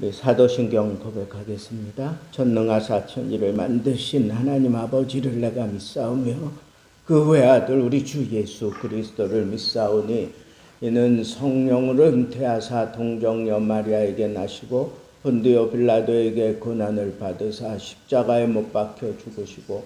우리 사도신경 고백하겠습니다. 전능하사 천지를 만드신 하나님 아버지를 내가 믿사오며 그 외아들 우리 주 예수 그리스도를 믿사오니 이는 성령을 은퇴하사 동정녀 마리아에게 나시고 본디오 빌라도에게 고난을 받으사 십자가에 못 박혀 죽으시고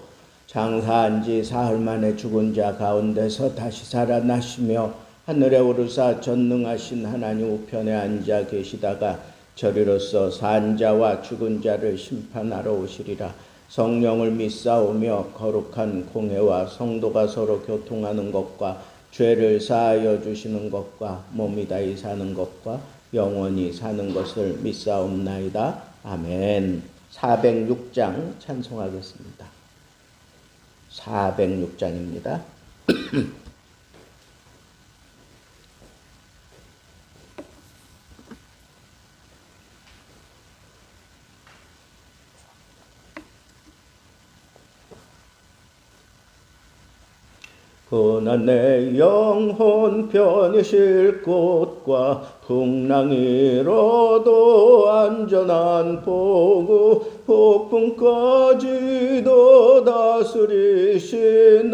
장사한 지 사흘 만에 죽은 자 가운데서 다시 살아나시며 하늘에 오르사 전능하신 하나님 우편에 앉아 계시다가 저리로서 산 자와 죽은 자를 심판하러 오시리라 성령을 믿사오며 거룩한 공회와 성도가 서로 교통하는 것과 죄를 사하여 주시는 것과 몸이 다히 사는 것과 영원히 사는 것을 믿사옵나이다. 아멘. 406장 찬송하겠습니다. 406장입니다. 고난의 영혼 편히 쉴 곳과 풍랑이로도 안전한 보고 폭풍까지도 다스리시는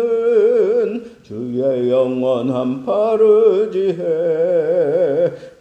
주의 영원한 파르지해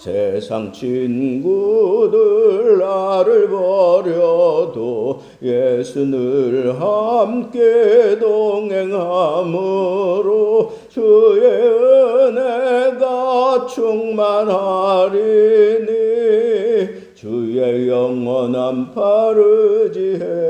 세상 친구들 나를 버려도 예수를 함께 동행함으로 주의 은혜가 충만하리니 주의 영원한 파르지해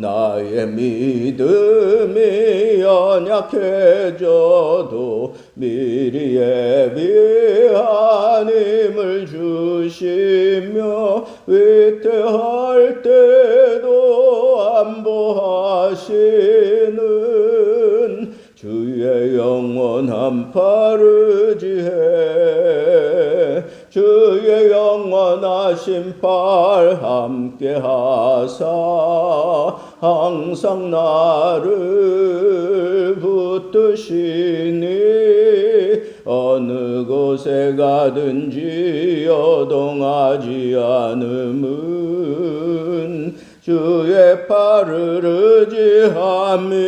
나의 믿음이 연약해져도 미리 예비한 힘을 주시며 위태할 때도 안보하시는 주의 영원한 파르지해 주의 영원하신 팔 함께 하사 항상 나를 붙드시니 어느 곳에 가든지 여동하지 않음은 주의 팔을 의지함이라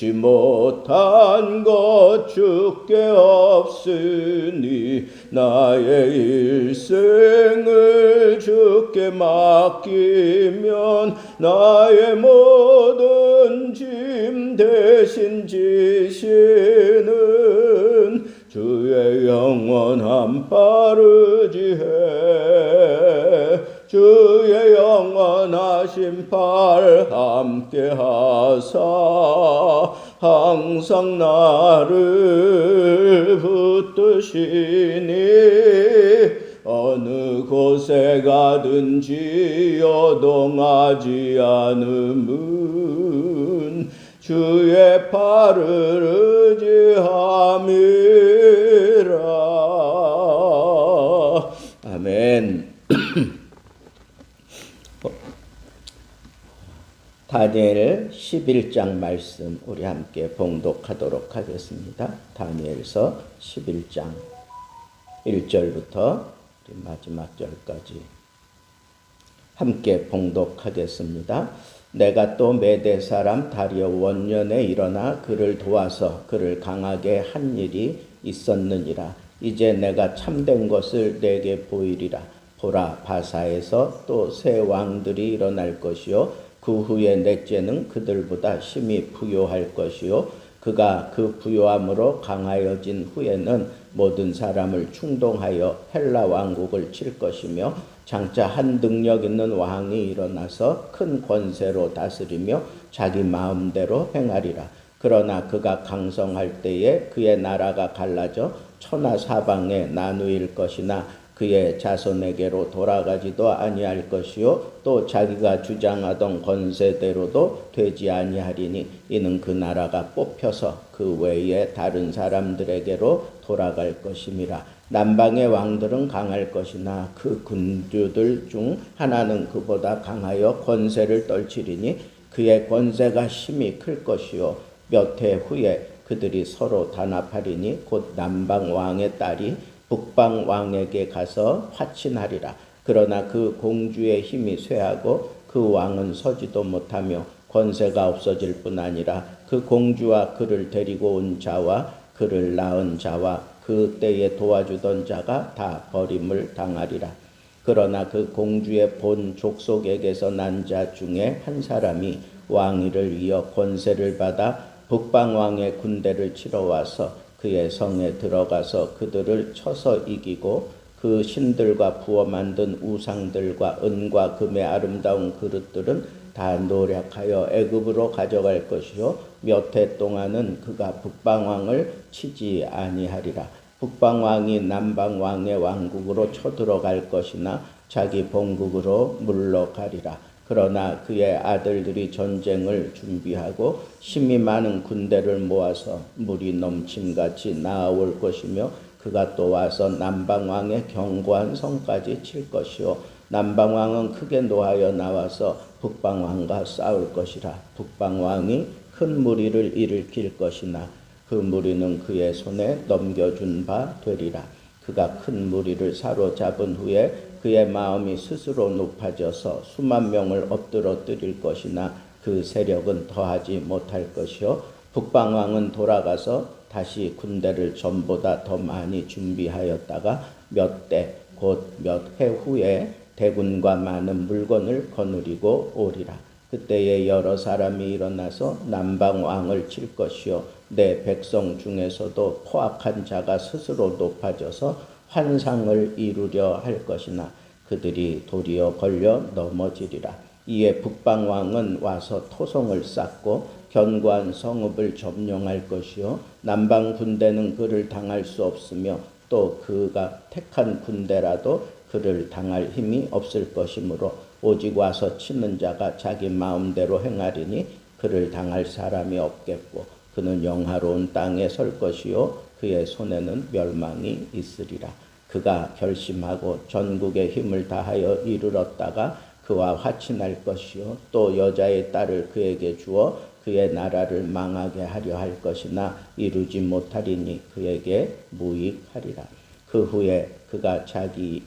능치 못한 것 주께 없으니 나의 일생을 주께 맡기면 나의 모든 짐 대신 지시는 주의 영원한 파르지해. 주의 영원하신 팔 함께 하사 항상 나를 붙드시니 어느 곳에 가든지 여동하지 않음은 주의 팔을 의지함이라 아멘. 다니엘 11장 말씀 우리 함께 봉독하도록 하겠습니다. 다니엘서 11장 1절부터 마지막 절까지 함께 봉독하겠습니다. 내가 또 메대 사람 다리오 원년에 일어나 그를 도와서 그를 강하게 한 일이 있었느니라. 이제 내가 참된 것을 내게 보이리라. 보라 바사에서 또 새 왕들이 일어날 것이요 그 후에 넷째는 그들보다 심히 부요할 것이요 그가 그 부요함으로 강하여진 후에는 모든 사람을 충동하여 헬라 왕국을 칠 것이며 장차 한 능력 있는 왕이 일어나서 큰 권세로 다스리며 자기 마음대로 행하리라. 그러나 그가 강성할 때에 그의 나라가 갈라져 천하 사방에 나누일 것이나 그의 자손에게로 돌아가지도 아니할 것이요. 또 자기가 주장하던 권세대로도 되지 아니하리니 이는 그 나라가 뽑혀서 그 외에 다른 사람들에게로 돌아갈 것임이라. 남방의 왕들은 강할 것이나 그 군주들 중 하나는 그보다 강하여 권세를 떨치리니 그의 권세가 심히 클 것이요. 몇 해 후에 그들이 서로 단합하리니 곧 남방 왕의 딸이 북방 왕에게 가서 화친하리라. 그러나 그 공주의 힘이 쇠하고 그 왕은 서지도 못하며 권세가 없어질 뿐 아니라 그 공주와 그를 데리고 온 자와 그를 낳은 자와 그 때에 도와주던 자가 다 버림을 당하리라. 그러나 그 공주의 본 족속에게서 난 자 중에 한 사람이 왕위를 이어 권세를 받아 북방 왕의 군대를 치러 와서 그의 성에 들어가서 그들을 쳐서 이기고 그 신들과 부어 만든 우상들과 은과 금의 아름다운 그릇들은 다 노력하여 애굽으로 가져갈 것이요. 몇 해 동안은 그가 북방 왕을 치지 아니하리라. 북방 왕이 남방 왕의 왕국으로 쳐들어갈 것이나 자기 본국으로 물러가리라 그러나 그의 아들들이 전쟁을 준비하고 힘이 많은 군대를 모아서 물이 넘침같이 나아올 것이며 그가 또 와서 남방왕의 견고한 성까지 칠 것이요. 남방왕은 크게 노하여 나와서 북방왕과 싸울 것이라. 북방왕이 큰 무리를 일으킬 것이나 그 무리는 그의 손에 넘겨준 바 되리라 그가 큰 무리를 사로잡은 후에 그의 마음이 스스로 높아져서 수만 명을 엎드러뜨릴 것이나 그 세력은 더하지 못할 것이요 북방왕은 돌아가서 다시 군대를 전보다 더 많이 준비하였다가 몇 대 곧 몇 해 후에 대군과 많은 물건을 거느리고 오리라. 그때에 여러 사람이 일어나서 남방 왕을 칠 것이요 내 백성 중에서도 포악한 자가 스스로 높아져서 환상을 이루려 할 것이나 그들이 도리어 걸려 넘어지리라. 이에 북방 왕은 와서 토성을 쌓고 견고한 성읍을 점령할 것이요 남방 군대는 그를 당할 수 없으며 또 그가 택한 군대라도 그를 당할 힘이 없을 것이므로 오직 와서 치는 자가 자기 마음대로 행하리니 그를 당할 사람이 없겠고 그는 영화로운 땅에 설 것이요 그의 손에는 멸망이 있으리라. 그가 결심하고 전국의 힘을 다하여 이르렀다가 그와 화친할 것이요 또 여자의 딸을 그에게 주어 그의 나라를 망하게 하려 할 것이나 이루지 못하리니 그에게 무익하리라. 그 후에 그가 자기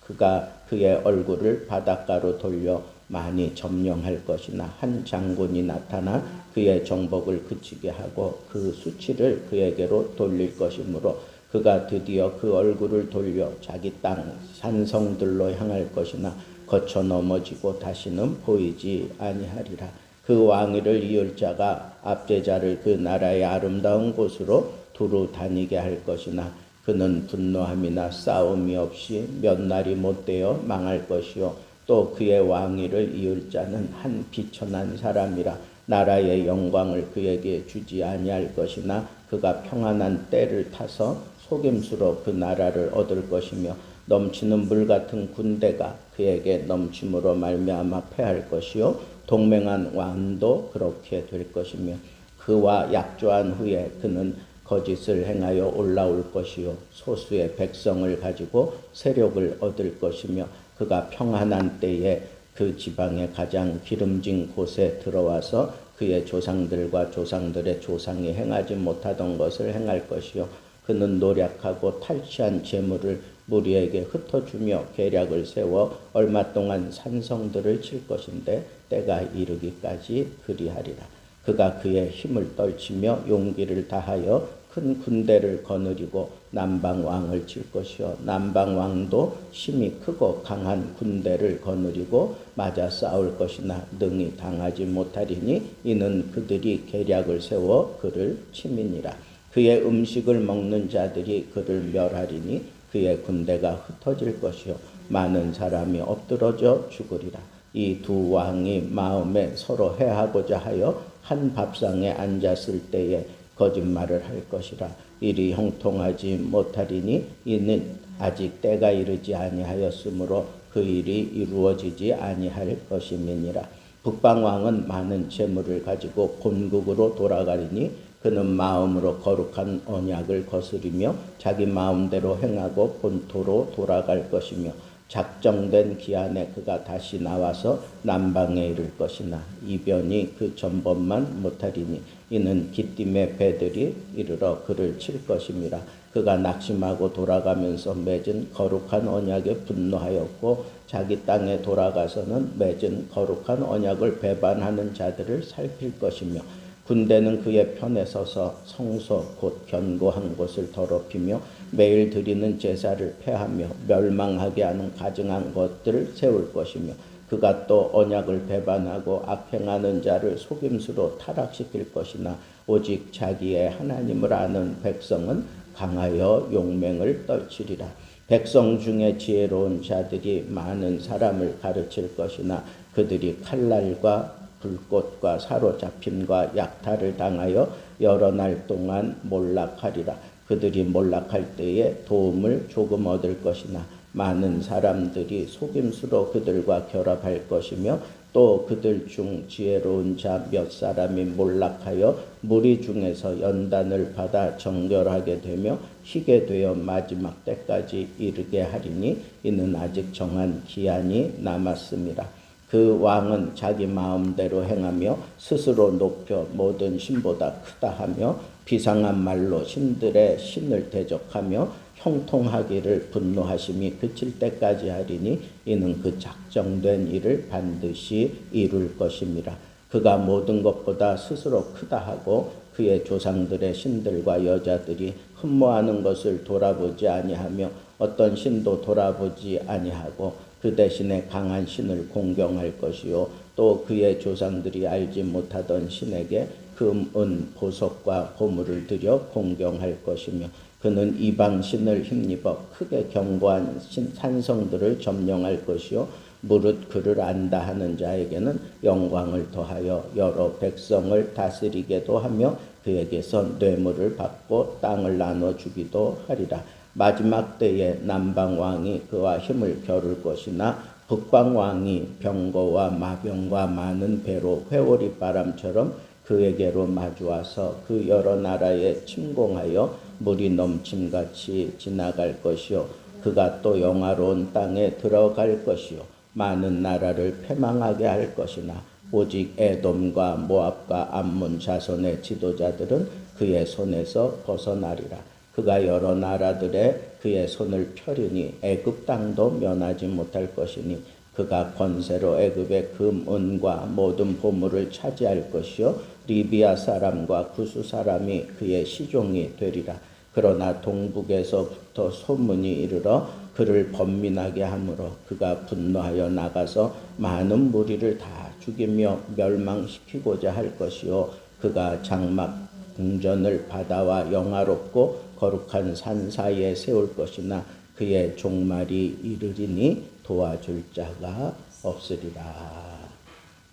그가 그의 얼굴을 바닷가로 돌려 많이 점령할 것이나 한 장군이 나타나 그의 정복을 그치게 하고 그 수치를 그에게로 돌릴 것이므로 그가 드디어 그 얼굴을 돌려 자기 땅 산성들로 향할 것이나 거쳐 넘어지고 다시는 보이지 아니하리라. 그 왕위를 이을 자가 압제자를 그 나라의 아름다운 곳으로 두루 다니게 할 것이나 그는 분노함이나 싸움이 없이 몇 날이 못되어 망할 것이요 또 그의 왕위를 이을 자는 한 비천한 사람이라 나라의 영광을 그에게 주지 아니할 것이나 그가 평안한 때를 타서 속임수로 그 나라를 얻을 것이며 넘치는 물 같은 군대가 그에게 넘침으로 말미암아 패할 것이요 동맹한 왕도 그렇게 될 것이며 그와 약조한 후에 그는 거짓을 행하여 올라올 것이요 소수의 백성을 가지고 세력을 얻을 것이며 그가 평안한 때에 그 지방의 가장 기름진 곳에 들어와서 그의 조상들과 조상들의 조상이 행하지 못하던 것을 행할 것이요 그는 노력하고 탈취한 재물을 무리에게 흩어주며 계략을 세워 얼마 동안 산성들을 칠 것인데 때가 이르기까지 그리하리라. 그가 그의 힘을 떨치며 용기를 다하여 큰 군대를 거느리고 남방 왕을 칠 것이요. 남방 왕도 힘이 크고 강한 군대를 거느리고 맞아 싸울 것이나 능히 당하지 못하리니 이는 그들이 계략을 세워 그를 치민이라. 그의 음식을 먹는 자들이 그를 멸하리니 그의 군대가 흩어질 것이요. 많은 사람이 엎드러져 죽으리라. 이 두 왕이 마음에 서로 해하고자 하여 한 밥상에 앉았을 때에 거짓말을 할 것이라 일이 형통하지 못하리니 이는 아직 때가 이르지 아니하였으므로 그 일이 이루어지지 아니할 것임이니라. 북방 왕은 많은 재물을 가지고 본국으로 돌아가리니 그는 마음으로 거룩한 언약을 거스리며 자기 마음대로 행하고 본토로 돌아갈 것이며 작정된 기한에 그가 다시 나와서 남방에 이를 것이나 이변이 그 전번만 못하리니 이는 기띔의 배들이 이르러 그를 칠 것임이라. 그가 낙심하고 돌아가면서 맺은 거룩한 언약에 분노하였고 자기 땅에 돌아가서는 맺은 거룩한 언약을 배반하는 자들을 살필 것이며 군대는 그의 편에 서서 성소 곧 견고한 곳을 더럽히며 매일 드리는 제사를 폐하며 멸망하게 하는 가증한 것들을 세울 것이며 그가 또 언약을 배반하고 악행하는 자를 속임수로 타락시킬 것이나 오직 자기의 하나님을 아는 백성은 강하여 용맹을 떨치리라. 백성 중에 지혜로운 자들이 많은 사람을 가르칠 것이나 그들이 칼날과 불꽃과 사로잡힘과 약탈을 당하여 여러 날 동안 몰락하리라. 그들이 몰락할 때에 도움을 조금 얻을 것이나 많은 사람들이 속임수로 그들과 결합할 것이며 또 그들 중 지혜로운 자 몇 사람이 몰락하여 무리 중에서 연단을 받아 정결하게 되며 희게 되어 마지막 때까지 이르게 하리니 이는 아직 정한 기한이 남았습니다. 그 왕은 자기 마음대로 행하며 스스로 높여 모든 신보다 크다 하며 비상한 말로 신들의 신을 대적하며 형통하기를 분노하심이 그칠 때까지 하리니 이는 그 작정된 일을 반드시 이룰 것임이라. 그가 모든 것보다 스스로 크다 하고 그의 조상들의 신들과 여자들이 흠모하는 것을 돌아보지 아니하며 어떤 신도 돌아보지 아니하고 그 대신에 강한 신을 공경할 것이요 또 그의 조상들이 알지 못하던 신에게 금, 은, 보석과 보물을 들여 공경할 것이며 그는 이방 신을 힘입어 크게 견고한 신, 산성들을 점령할 것이요 무릇 그를 안다 하는 자에게는 영광을 더하여 여러 백성을 다스리게도 하며 그에게서 뇌물을 받고 땅을 나눠 주기도 하리라. 마지막 때에 남방 왕이 그와 힘을 겨룰 것이나 북방 왕이 병거와 마병과 많은 배로 회오리 바람처럼 그에게로 마주와서 그 여러 나라에 침공하여 물이 넘침같이 지나갈 것이요. 그가 또 영화로운 땅에 들어갈 것이요. 많은 나라를 패망하게 할 것이나 오직 에돔과 모압과 암몬 자손의 지도자들은 그의 손에서 벗어나리라. 그가 여러 나라들의 그의 손을 펴리니 애굽 땅도 면하지 못할 것이니 그가 권세로 애굽의 금, 은과 모든 보물을 차지할 것이요 리비아 사람과 구수 사람이 그의 시종이 되리라. 그러나 동북에서부터 소문이 이르러 그를 번민하게 하므로 그가 분노하여 나가서 많은 무리를 다 죽이며 멸망시키고자 할 것이요 그가 장막 궁전을 바다와 영화롭고 거룩한 산 사이에 세울 것이나 그의 종말이 이르리니 도와줄 자가 없으리라.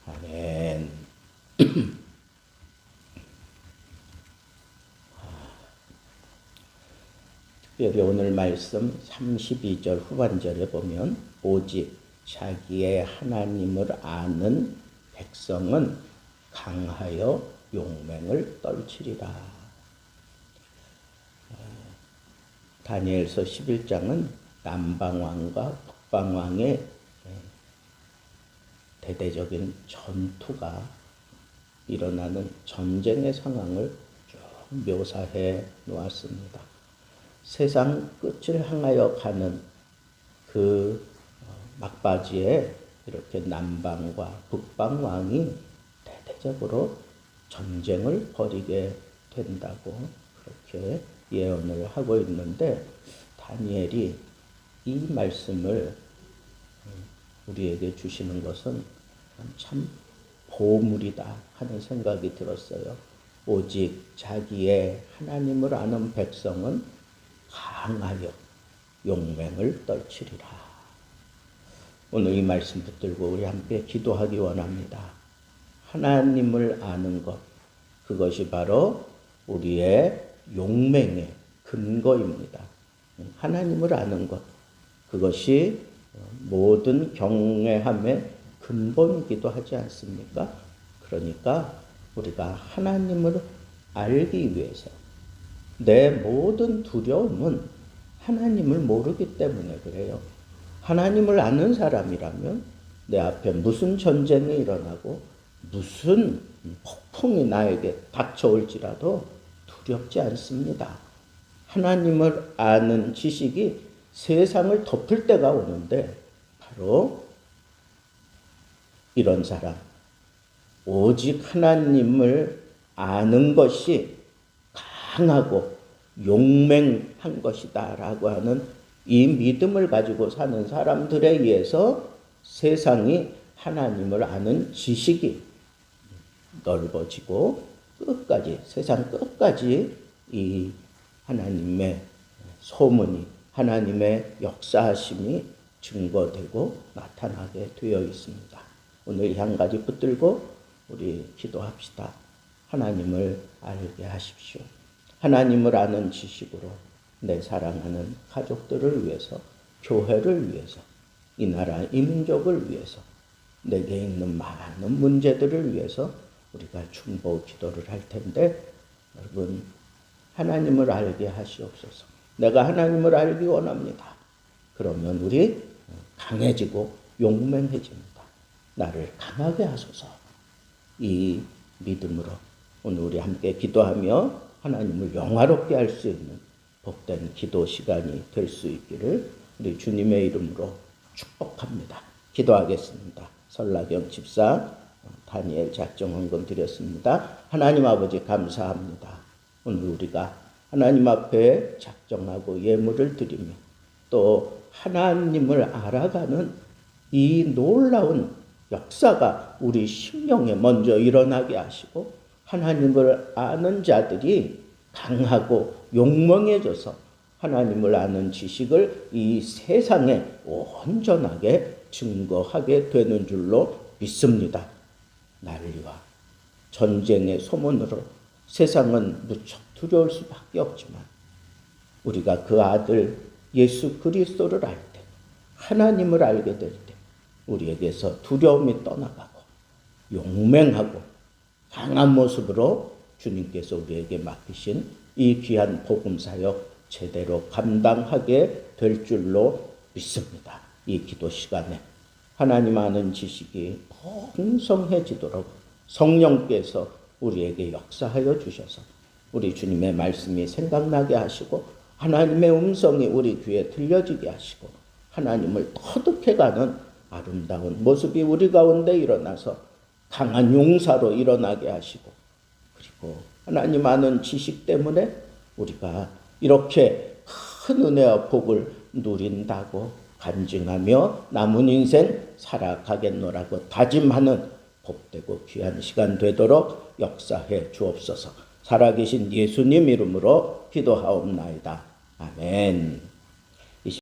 아멘. 특별히 오늘 말씀 32절 후반절에 보면 오직 자기의 하나님을 아는 백성은 강하여 용맹을 떨치리라. 다니엘서 11장은 남방왕과 북방왕의 예, 대대적인 전투가 일어나는 전쟁의 상황을 쭉 묘사해 놓았습니다. 세상 끝을 향하여 가는 그 어, 막바지에 이렇게 남방과 북방 왕이 대대적으로 전쟁을 벌이게 된다고 그렇게 예언을 하고 있는데 다니엘이 이 말씀을 우리에게 주시는 것은 참 보물이다 하는 생각이 들었어요. 오직 자기의 하나님을 아는 백성은 강하여 용맹을 떨치리라. 오늘 이 말씀 붙들고 우리 함께 기도하기 원합니다. 하나님을 아는 것, 그것이 바로 우리의 용맹의 근거입니다. 하나님을 아는 것, 그것이 모든 경외함의 근본이기도 하지 않습니까? 그러니까 우리가 하나님을 알기 위해서 내 모든 두려움은 하나님을 모르기 때문에 그래요. 하나님을 아는 사람이라면 내 앞에 무슨 전쟁이 일어나고 무슨 폭풍이 나에게 닥쳐올지라도 두렵지 않습니다. 하나님을 아는 지식이 세상을 덮을 때가 오는데 바로 이런 사람 오직 하나님을 아는 것이 강하고 용맹한 것이다 라고 하는 이 믿음을 가지고 사는 사람들에 의해서 세상이 하나님을 아는 지식이 넓어지고 끝까지 세상 끝까지 이 하나님의 소문이 하나님의 역사하심이 증거되고 나타나게 되어 있습니다. 오늘 한 가지 붙들고 우리 기도합시다. 하나님을 알게 하십시오. 하나님을 아는 지식으로 내 사랑하는 가족들을 위해서, 교회를 위해서, 이 나라, 이 민족을 위해서, 내게 있는 많은 문제들을 위해서 우리가 중보 기도를 할 텐데, 여러분, 하나님을 알게 하시옵소서. 내가 하나님을 알기 원합니다. 그러면 우리 강해지고 용맹해집니다. 나를 강하게 하소서. 이 믿음으로 오늘 우리 함께 기도하며 하나님을 영화롭게 할 수 있는 복된 기도 시간이 될 수 있기를 우리 주님의 이름으로 축복합니다. 기도하겠습니다. 설라경 집사 다니엘 작정 헌금 드렸습니다. 하나님 아버지 감사합니다. 오늘 우리가 하나님 앞에 작정하고 예물을 드리며 또 하나님을 알아가는 이 놀라운 역사가 우리 심령에 먼저 일어나게 하시고 하나님을 아는 자들이 강하고 용맹해져서 하나님을 아는 지식을 이 세상에 온전하게 증거하게 되는 줄로 믿습니다. 난리와 전쟁의 소문으로 세상은 무척 두려울 수밖에 없지만 우리가 그 아들 예수 그리스도를 알 때, 하나님을 알게 될 때, 우리에게서 두려움이 떠나가고 용맹하고 강한 모습으로 주님께서 우리에게 맡기신 이 귀한 복음 사역 제대로 감당하게 될 줄로 믿습니다. 이 기도 시간에 하나님 아는 지식이 풍성해지도록 성령께서 우리에게 역사하여 주셔서 우리 주님의 말씀이 생각나게 하시고 하나님의 음성이 우리 귀에 들려지게 하시고 하나님을 터득해가는 아름다운 모습이 우리 가운데 일어나서 강한 용사로 일어나게 하시고 그리고 하나님 아는 지식 때문에 우리가 이렇게 큰 은혜와 복을 누린다고 간증하며 남은 인생 살아가겠노라고 다짐하는 복되고 귀한 시간 되도록 역사해 주옵소서. 살아계신 예수님 이름으로 기도하옵나이다. 아멘.